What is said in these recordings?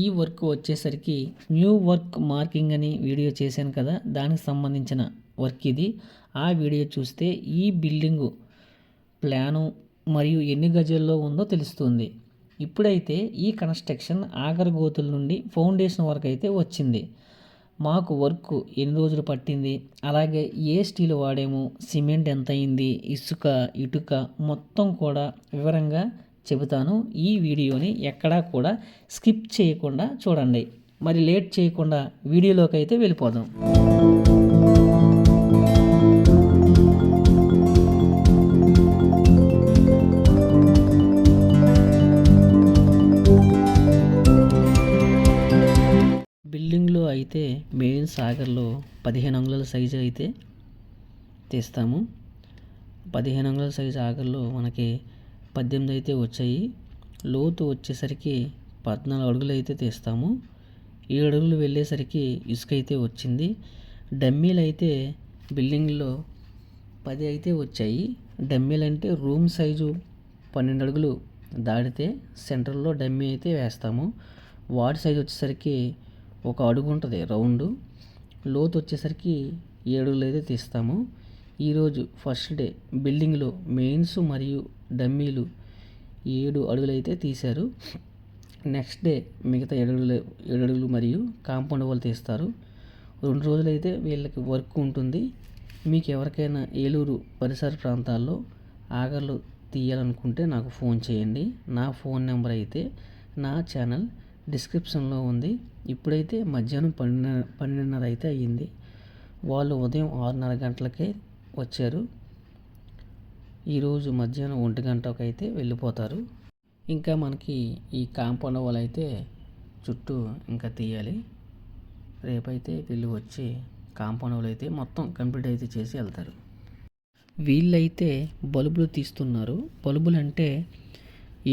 ఈ వర్క్ వచ్చేసరికి new work marking అని వీడియో చేశాను కదా దానికి సంబంధించిన వర్క్ ఇది. ఆ వీడియో చూస్తే ఈ బిల్డింగు ప్లాను మరియు ఎన్ని గజల్లో ఉందో తెలుస్తుంది. ఇప్పుడైతే ఈ కన్స్ట్రక్షన్ ఆగరగోతుల నుండి ఫౌండేషన్ వరకు అయితే వచ్చింది. మాకు వర్క్ ఎన్ని రోజులు పట్టింది? అలాగే ఏ స్టీల్ వాడాము? సిమెంట్ ఎంత అయింది? ఇసుక ఇటుక మొత్తం కూడా వివరంగా చెబుతాను. ఈ వీడియోని ఎక్కడా కూడా స్కిప్ చేయకుండా చూడండి. మరి లేట్ చేయకుండా వీడియోలోకి అయితే వెళ్ళిపోదాం. బిల్డింగ్లో అయితే మెయిన్ సాగర్లో పదిహేను అంగుళాల సైజు అయితే తీస్తాము. పదిహేను అంగుళాల సైజు ఆగర్లో మనకి పద్దెనిమిది అయితే వచ్చాయి. లోతు వచ్చేసరికి పద్నాలుగు అడుగులు అయితే తీస్తాము. ఏడు అడుగులు వెళ్ళేసరికి ఇసుక అయితే వచ్చింది. డమ్మీలు అయితే బిల్డింగ్లో పది అయితే వచ్చాయి. డమ్మీలు అంటే రూమ్ సైజు పన్నెండు అడుగులు దాటితే సెంటర్లో డమ్మీ అయితే వేస్తాము. వార్డ్ సైజ్ వచ్చేసరికి ఒక అడుగు ఉంటుంది రౌండ్. లోతు వచ్చేసరికి ఏడు అడుగులు అయితే తీస్తాము. ఈరోజు ఫస్ట్ డే. బిల్డింగ్లో మెయిన్స్ మరియు డమ్మీలు ఏడు అడుగులైతే తీశారు. నెక్స్ట్ డే మిగతా ఏడు అడుగులు ఏడు అడుగులు మరియు కాంపౌండ్ వాళ్ళు తీస్తారు. రెండు రోజులైతే వీళ్ళకి వర్క్ ఉంటుంది. మీకు ఎవరికైనా ఏలూరు పరిసర ప్రాంతాల్లో ఆగర్లు తీయాలనుకుంటే నాకు ఫోన్ చేయండి. నా ఫోన్ నెంబర్ అయితే నా ఛానల్ డిస్క్రిప్షన్లో ఉంది. ఇప్పుడైతే మధ్యాహ్నం పన్నెండు పన్నెండున్నర అయితే అయ్యింది. వాళ్ళు ఉదయం ఆరున్నర గంటలకే వచ్చారు. ఈరోజు మధ్యాహ్నం ఒంటి గంటకు అయితే వెళ్ళిపోతారు. ఇంకా మనకి ఈ కాంపౌండ్ వాళ్ళు అయితే చుట్టూ ఇంకా తీయాలి. రేపైతే వీళ్ళు వచ్చి కాంపౌండ్ వాళ్ళు అయితే మొత్తం కంప్లీట్ అయితే చేసి వెళ్తారు. వీళ్ళైతే బల్బులు తీస్తున్నారు. బల్బులు అంటే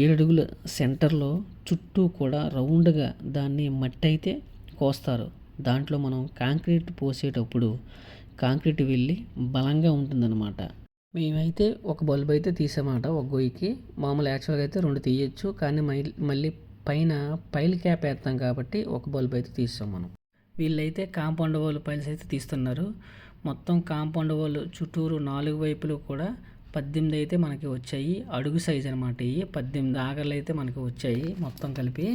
ఏడడుగుల సెంటర్లో చుట్టూ కూడా రౌండ్గా దాన్ని మట్టి అయితే కోస్తారు. దాంట్లో మనం కాంక్రీట్ పోసేటప్పుడు కాంక్రీట్ వెళ్ళి బలంగా ఉంటుందన్నమాట. మేమైతే ఒక బల్బ్ అయితే తీసామాట ఒక గొయ్యికి. మామూలు యాక్చువల్గా అయితే రెండు తీయచ్చు కానీ మళ్ళీ పైన పైల్ క్యాప్ వేస్తాం కాబట్టి ఒక బల్బ్ అయితే తీస్తాం మనం. వీళ్ళైతే కాంపౌండ్ వాళ్ళు పైల్స్ అయితే తీస్తున్నారు. మొత్తం కాంపౌండ్ వాళ్ళు చుట్టూరు నాలుగు వైపులు కూడా పద్దెనిమిది అయితే మనకి వచ్చాయి. అడుగు సైజ్ అనమాట ఇవి. పద్దెనిమిది ఆగర్లు అయితే మనకి వచ్చాయి మొత్తం కలిపి.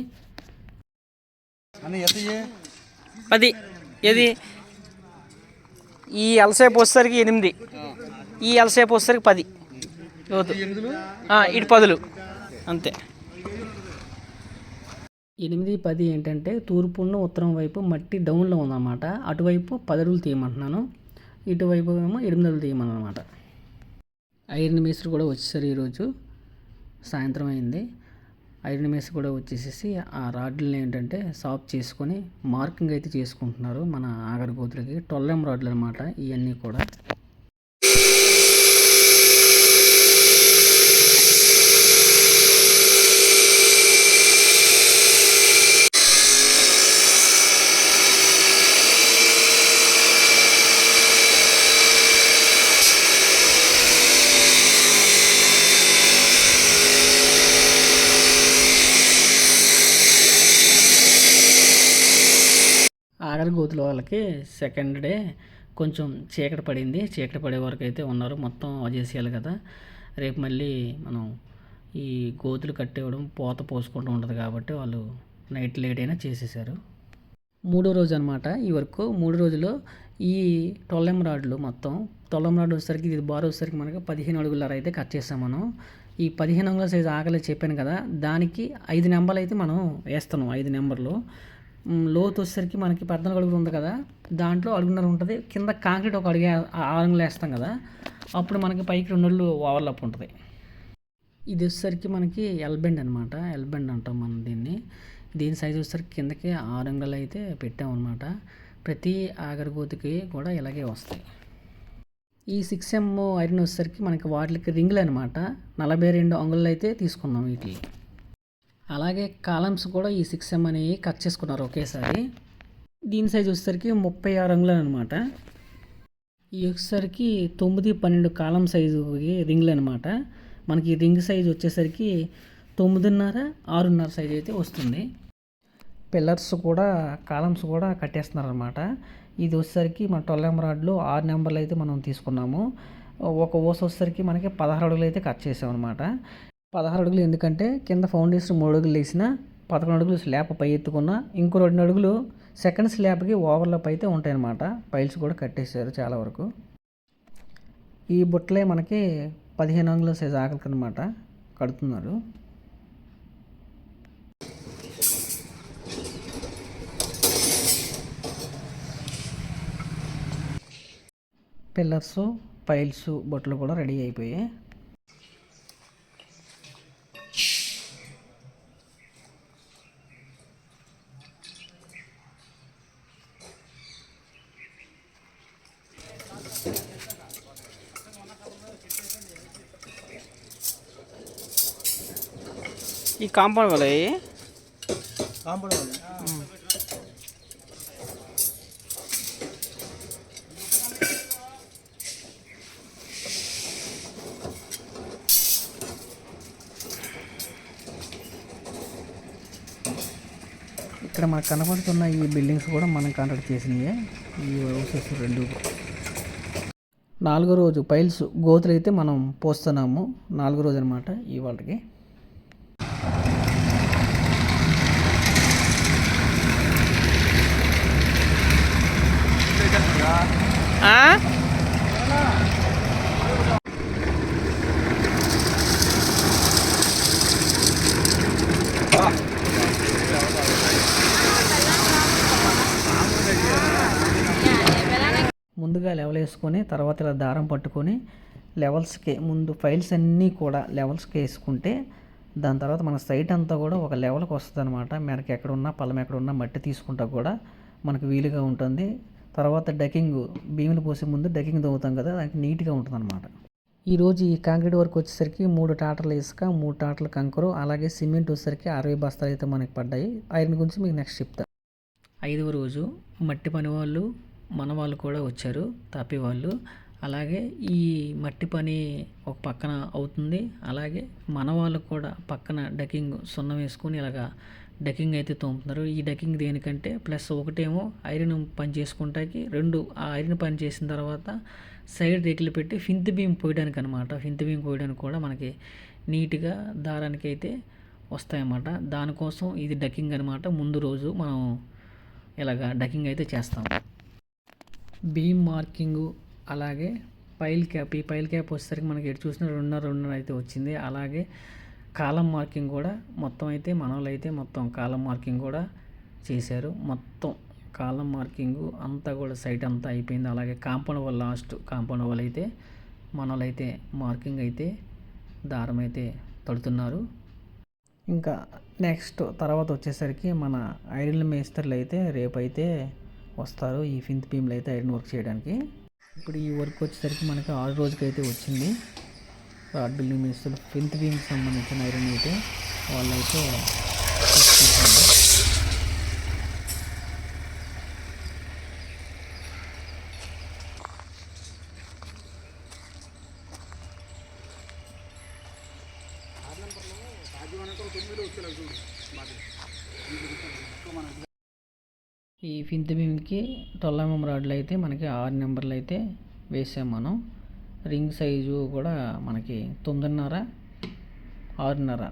పది ఇది ఈ ఎల్సేపు వచ్చేసరికి ఎనిమిది. ఈ అలసేపు వచ్చేసరికి పది. లోతు ఇటు పదులు. అంతే. ఎనిమిది పది ఏంటంటే తూర్పున్న ఉత్తరం వైపు మట్టి డౌన్లో ఉందన్నమాట. అటువైపు పదరులు తీయమంటున్నాను. ఇటువైపు ఏమో ఎనిమిది అడుగులు తీయమన్నమాట. ఐరన్ మేస్త్రి కూడా వచ్చేసారు ఈరోజు. సాయంత్రం అయింది. ఐరన్ మేస్త్రి కూడా వచ్చేసేసి ఆ రాడ్లను ఏంటంటే సాఫ్ చేసుకొని మార్కింగ్ అయితే చేసుకుంటున్నారు మన ఆగరగోతులకి. టొల్లెం రాడ్లు అనమాట ఇవన్నీ కూడా ఆఖరి గోతుల వాళ్ళకి సెకండ్ డే కొంచెం చీకటి పడింది. చీకటి పడే వరకు అయితే ఉన్నారు. మొత్తం చేసేయాలి కదా. రేపు మళ్ళీ మనం ఈ గోతులు కట్టేయడం పోత పోసుకుంటూ ఉంటుంది కాబట్టి వాళ్ళు నైట్ లేట్ అయినా చేసేసారు. మూడో రోజు అనమాట ఈ వరకు. మూడు రోజులు ఈ టొల్లెం రాడ్లు మొత్తం టొల్లం రాడ్ వచ్చేసరికి ఇది బార్ వచ్చేసరికి మనకి పదిహేను అడుగులర అయితే కట్ చేస్తాం మనం. ఈ పదిహేను అంగుళాల సైజు ఆకలి చెప్పాను కదా దానికి ఐదు నెంబర్లు అయితే మనం వేస్తున్నాం ఐదు నెంబర్లు. లోతు వచ్చేసరికి మనకి పద్నాలుగు అడుగులు ఉంది కదా దాంట్లో అడుగున్నర ఉంటుంది. కింద కాంక్రీట్ ఒక అడిగే ఆరు వేస్తాం కదా అప్పుడు మనకి పైకి రెండు అడుగులు ఓవర్లప్ ఉంటుంది. ఇది వచ్చేసరికి మనకి ఎల్బెండ్ అనమాట ఎల్బెండ్ అంటాం మనం దీన్ని. దీని సైజ్ వచ్చేసరికి కిందకి ఆరు అయితే పెట్టామన్నమాట ప్రతి ఆగరగోతికి కూడా ఇలాగే వస్తాయి. ఈ సిక్స్ ఎమ్ ఐరన్ వచ్చేసరికి మనకి వాటికి రింగులు అనమాట నలభై రెండు అంగుళ్ళు అయితే తీసుకున్నాం వీటికి అలాగే కాలమ్స్ కూడా ఈ సిక్స్ ఎమ్ అనేవి కట్ చేసుకున్నారు ఒకేసారి. దీని సైజ్ వచ్చేసరికి ముప్పై ఆరు అంగుళాలు అనమాట ఈ వచ్చేసరికి తొమ్మిది పన్నెండు కాలం సైజు రింగ్లు అనమాట మనకి రింగ్ సైజ్ వచ్చేసరికి తొమ్మిదిన్నర ఆరున్నర సైజ్ అయితే వస్తుంది. పిల్లర్స్ కూడా కాలమ్స్ కూడా కట్టేస్తున్నారు అనమాట ఇది వచ్చేసరికి మన ట్వెల్వ్ నెంబర్ రాడ్లు ఆరు నెంబర్లు అయితే మనం తీసుకున్నాము. ఒక ఓస్ వచ్చేసరికి మనకి పదహారు అడుగులు అయితే కట్ చేసాం అనమాట పదహారు అడుగులు ఎందుకంటే కింద ఫౌండేషన్ మూడు అడుగులు వేసిన పదకొండు అడుగులు స్లాబ్ పై ఎత్తుకున్న ఇంకో రెండు అడుగులు సెకండ్ స్లాబ్కి ఓవర్లాప్ అయితే ఉంటాయన్నమాట. పైల్స్ కూడా కట్టేశారు చాలా వరకు. ఈ బుట్టలే మనకి పదిహేను అంగుల సైజ్ ఆకలికి అనమాట కడుతున్నారు. పిల్లర్స్ పైల్స్ బొట్టలు కూడా రెడీ అయిపోయాయి. ఈ కాంపౌండ్ వల్ల ఇక్కడ మనకు కనబడుతున్న ఈ బిల్డింగ్స్ కూడా మనం కాంట్రాక్ట్ చేసినాయే. ఈ హౌసెస్ రెండు. నాలుగో రోజు పైల్స్ గోతులు అయితే మనం పోస్తున్నాము. నాలుగో రోజు అనమాట ఇవాళకి. ముందుగా లెవెల్ వేసుకొని తర్వాత ఇలా దారం పట్టుకొని లెవెల్స్కి ముందు ఫైల్స్ అన్నీ కూడా లెవెల్స్కి వేసుకుంటే దాని తర్వాత మన సైట్ అంతా కూడా ఒక లెవెల్కి వస్తుంది అనమాట మనకి ఎక్కడ ఉన్నా పళ్ళం ఎక్కడ ఉన్నా మట్టి తీసుకుంటా కూడా మనకు వీలుగా ఉంటుంది. తర్వాత డకింగ్ భీములు పోసే ముందు డకింగ్ తవ్వుతాం కదా దానికి నీట్గా ఉంటుంది అనమాట ఈరోజు ఈ కాంక్రీట్ వర్క్ వచ్చేసరికి మూడు టాటర్లు ఇసుక మూడు టాటర్లు కంకరు అలాగే సిమెంట్ వచ్చేసరికి అరవై బస్తాలు అయితే మనకి పడ్డాయి. ఐరన్ గురించి మీకు నెక్స్ట్ చెప్తా. ఐదవ రోజు మట్టి పని వాళ్ళు మన వాళ్ళు కూడా వచ్చారు తాపి వాళ్ళు. అలాగే ఈ మట్టి పని ఒక పక్కన అవుతుంది. అలాగే మన వాళ్ళు కూడా పక్కన డకింగ్ సున్నం వేసుకొని ఇలాగా డకింగ్ అయితే తోముతున్నారు. ఈ డకింగ్ దేనికంటే ప్లస్ ఒకటేమో ఐరన్ పని చేసుకుంటాకి రెండు ఆ ఐరన్ పని చేసిన తర్వాత సైడ్ రేకులు పెట్టి ఫింత్ బీమ్ పోయడానికి అనమాట ఫింత్ బీమ్ పోయడానికి కూడా మనకి నీట్గా దారానికి అయితే వస్తాయన్నమాట. దానికోసం ఇది డకింగ్ అనమాట ముందు రోజు మనం ఇలాగా డకింగ్ అయితే చేస్తాం. బీమ్ మార్కింగు అలాగే పైల్ క్యాప్. ఈ పైల్ క్యాప్ వచ్చేసరికి మనకి ఎటు చూసిన రెండున్నర రెండున్నర అయితే వచ్చింది. అలాగే కాలం మార్కింగ్ కూడా మొత్తం అయితే మనవలు అయితే మొత్తం కాలం మార్కింగ్ కూడా చేశారు. మొత్తం కాలం మార్కింగ్ అంతా కూడా సైట్ అంతా అయిపోయింది. అలాగే కాంపౌండ్ వాళ్ళ లాస్ట్ కాంపౌండ్ వాళ్ళు అయితే మనోళ్ళు అయితే మార్కింగ్ అయితే దారం అయితే తడుతున్నారు. ఇంకా నెక్స్ట్ తర్వాత వచ్చేసరికి మన ఐరన్ మేస్త్రులు అయితే రేపైతే వస్తారు ఈ ఫింత్ బీమ్లు అయితే ఐరన్ వర్క్ చేయడానికి ఇప్పుడు ఈ వర్క్ వచ్చేసరికి మనకి ఆరు రోజుకి అయితే వచ్చింది రాడ్ బిల్డింగ్ మినిస్టర్ ఫింత్ బీమ్కి సంబంధించిన ఐరన్ అయితే వాళ్ళైతే తీసుకుంటున్నారు. ఈ ఫింత్ బీమ్కి ట్వెల్వ్ ఎంఎం రాడ్లు అయితే మనకి ఆరు నెంబర్లు అయితే వేసాం మనం. రింగ్ సైజు కూడా మనకి తొమ్మిదిన్నర ఆరున్నర.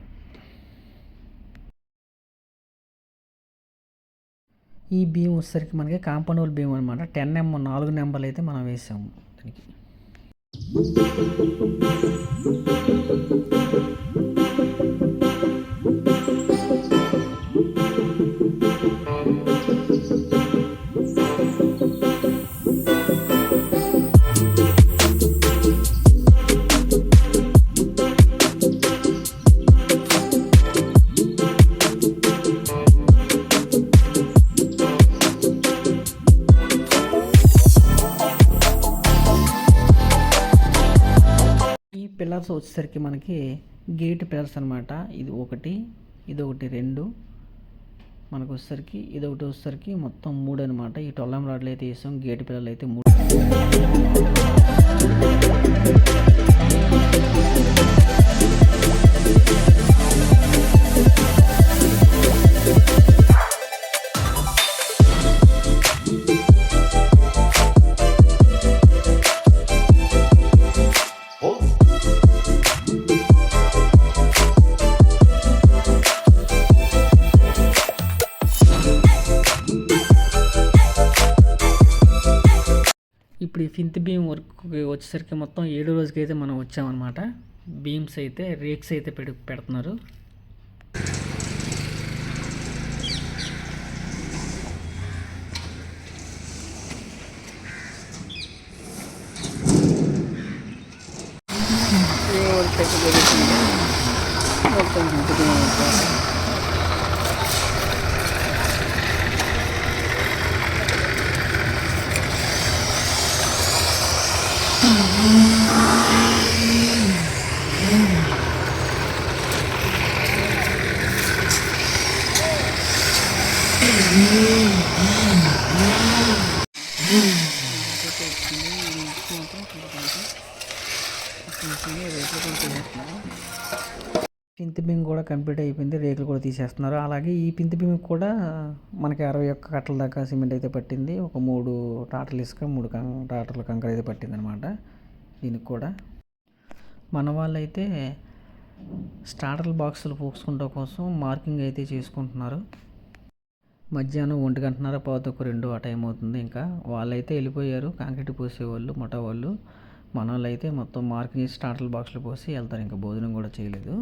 ఈ బీమ్ వచ్చేసరికి మనకి కాంపౌండ్ వాల్ బీమ్ అనమాట టెన్ ఎం నాలుగు నెంబర్లు అయితే మనం వేసాము దానికి. ఈ పిల్లర్స్ వచ్చేసరికి మనకి గేట్ పిల్లర్స్ అనమాట ఇది ఒకటి ఇది ఒకటి రెండు. మనకు వచ్చేసరికి ఇది ఒకటి వచ్చేసరికి మొత్తం మూడు అనమాట ఈ టొల్లం రాడ్లు అయితే వేసాం గేట్ పిల్లర్లు అయితే మూడు. ఇప్పుడు ఈ ఫింత్ బీమ్ వర్క్ వచ్చేసరికి మొత్తం ఏడో రోజుకి అయితే మనం వచ్చామన్నమాట. బీమ్స్ అయితే రేక్స్ అయితే పెడు పెడుతున్నారు. Thank you. పింతి బీమ్ కూడా కంప్లీట్ అయిపోయింది. రేకులు కూడా తీసేస్తున్నారు. అలాగే ఈ పింతి బీమ్ కూడా మనకి అరవై ఒక్క కట్టల దాకా సిమెంట్ అయితే పట్టింది. ఒక మూడు టాటర్లు ఇసుక మూడు కం టాటర్ల కంకర అయితే పట్టింది అనమాట దీనికి కూడా. మన వాళ్ళైతే స్టార్టర్ బాక్సులు పోసుకుంటా కోసం మార్కింగ్ అయితే చేసుకుంటున్నారు. మధ్యాహ్నం ఒంటి గంటన్నర పావుతొక్క రెండు ఆ టైం అవుతుంది. ఇంకా వాళ్ళైతే వెళ్ళిపోయారు. కాంక్రీట్ పోసేవాళ్ళు ముఠా వాళ్ళు మన వాళ్ళు అయితే మొత్తం మార్కింగ్ చేసి స్టార్టర్ బాక్స్లు పోసి వెళ్తారు. ఇంకా భోజనం కూడా చేయలేదు.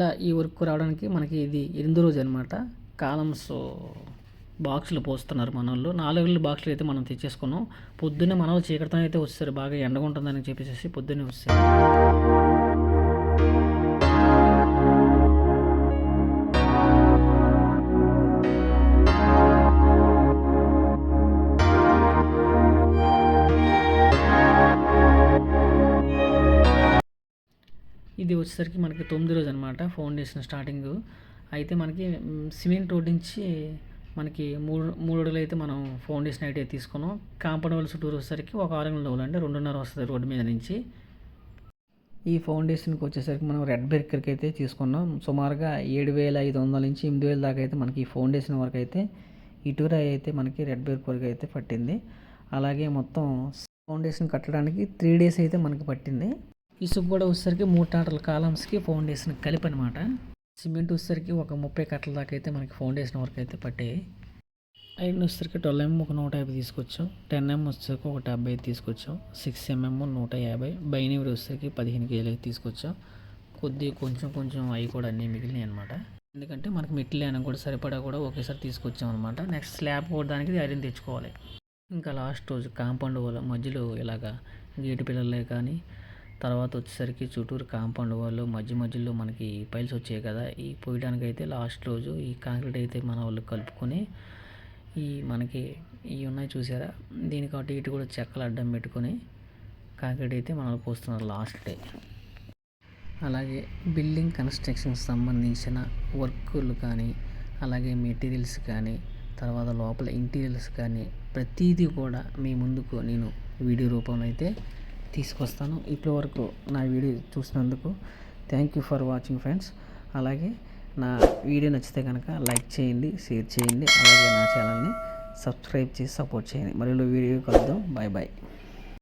ఇలా ఈ వర్క్ రావడానికి మనకి ఇది ఎనిమిది రోజు అనమాట కాలమ్స్ బాక్సులు పోస్తున్నారు మన వాళ్ళు నాలుగు బాక్సులు అయితే మనం తెచ్చేసుకున్నాం. పొద్దున్నే మన వాళ్ళు చీకటితో అయితే వస్తారు. బాగా ఎండగా ఉంటుందని చెప్పేసి పొద్దున్నే వస్తారు. వచ్చేసరికి మనకి తొమ్మిది రోజు అనమాట ఫౌండేషన్ స్టార్టింగ్. అయితే మనకి సిమెంట్ రోడ్ నుంచి మనకి మూడు మూడు అడుగులు అయితే మనం ఫౌండేషన్ అయితే తీసుకున్నాం. కాంపౌండ్ వాళ్ళ చుట్టూరు వచ్చేసరికి ఒక ఆరు వందల అడుగులు అంటే రెండున్నర వస్తుంది రోడ్డు మీద నుంచి. ఈ ఫౌండేషన్కి వచ్చేసరికి మనం రెడ్ బెర్కర్కి అయితే తీసుకున్నాం. సుమారుగా ఏడు వేల ఐదు వందల నుంచి ఎనిమిది వేల దాకా అయితే మనకి ఈ ఫౌండేషన్ వరకు అయితే ఇటుర అయితే మనకి రెడ్ బెర్క్ వరకు అయితే పట్టింది. అలాగే మొత్తం ఫౌండేషన్ కట్టడానికి త్రీ డేస్ అయితే మనకి పట్టింది. ఇసుక కూడా వచ్చేసరికి మూడు టాటల కాలమ్స్కి ఫౌండేషన్ కలిపి అనమాట సిమెంట్ వచ్చేసరికి ఒక ముప్పై కట్టల దాకా అయితే మనకి ఫౌండేషన్ వరకు అయితే పట్టాయి. ఐరన్ వచ్చేసరికి ట్వెల్వ్ ఎంఎం ఒక నూట యాభై తీసుకొచ్చాం. టెన్ ఎంఎం వచ్చేసరికి ఒక డెబ్బై తీసుకొచ్చాం. సిక్స్ ఎంఎం నూట యాభై. బైనవరి వచ్చేసరికి పదిహేను కేజీలు అయితే తీసుకొచ్చాం. కొద్దిగా కొంచెం కొంచెం అవి కూడా అన్నీ మిగిలినాయి అనమాట ఎందుకంటే మనకి మెట్లు అయినా కూడా సరిపడా కూడా ఒకేసారి తీసుకొచ్చాం అనమాట నెక్స్ట్ స్లాబ్ కొట్టడానికి ఐరన్ తెచ్చుకోవాలి. ఇంకా లాస్ట్ రోజు కాంపౌండ్ వాళ్ళ మధ్యలో ఇలాగా గేటు పిల్లలే కానీ తర్వాత వచ్చేసరికి చుట్టూరు కాంపౌండ్ వాళ్ళు మధ్య మధ్యలో మనకి పైల్స్ వచ్చాయి కదా. ఈ పోయడానికి అయితే లాస్ట్ రోజు ఈ కాంక్రీట్ అయితే మన వాళ్ళు కలుపుకొని ఈ మనకి ఇవి ఉన్నాయి చూసారా? దీనికి అటు ఇటు కూడా చెక్కలు అడ్డం పెట్టుకొని కాంక్రీట్ అయితే మనం పోస్తున్నారు లాస్ట్ డే. అలాగే బిల్డింగ్ కన్స్ట్రక్షన్కి సంబంధించిన వర్కులు కానీ అలాగే మెటీరియల్స్ కానీ తర్వాత లోపల ఇంటీరియల్స్ కానీ ప్రతిదీ కూడా మీ ముందుకు నేను వీడియో రూపంలో అయితే తీసుకొస్తాను. ఇప్పటి వరకు నా వీడియో చూసినందుకు thank you for watching friends. అలాగే నా వీడియో నచ్చితే కనుక లైక్ చేయండి షేర్ చేయండి అలాగే నా ఛానల్ని సబ్స్క్రైబ్ చేసి సపోర్ట్ చేయండి. మరో వీడియో కలుద్దాం. Bye bye